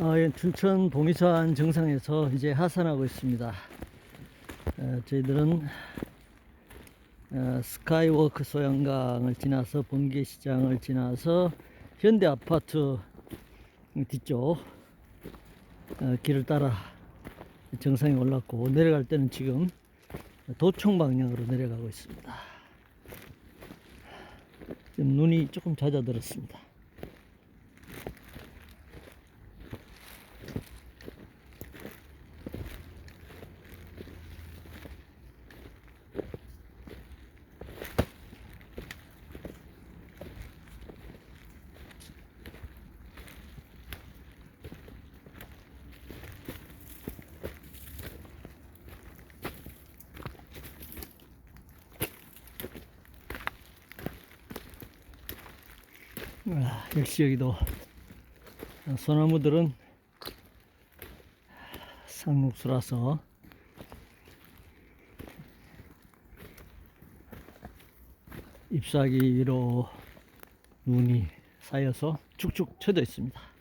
어, 예, 춘천 봉이산 정상에서 이제 하산하고 있습니다. 어, 저희들은 어, 스카이워크 소양강을 지나서 번개시장을 지나서 현대 아파트 뒤쪽 어, 길을 따라 정상에 올랐고 내려갈 때는 지금 도청 방향으로 내려가고 있습니다. 지금 눈이 조금 잦아들었습니다. 아, 역시 여기도 소나무들은 상록수라서 잎사귀 위로 눈이 쌓여서 축축 쳐져 있습니다.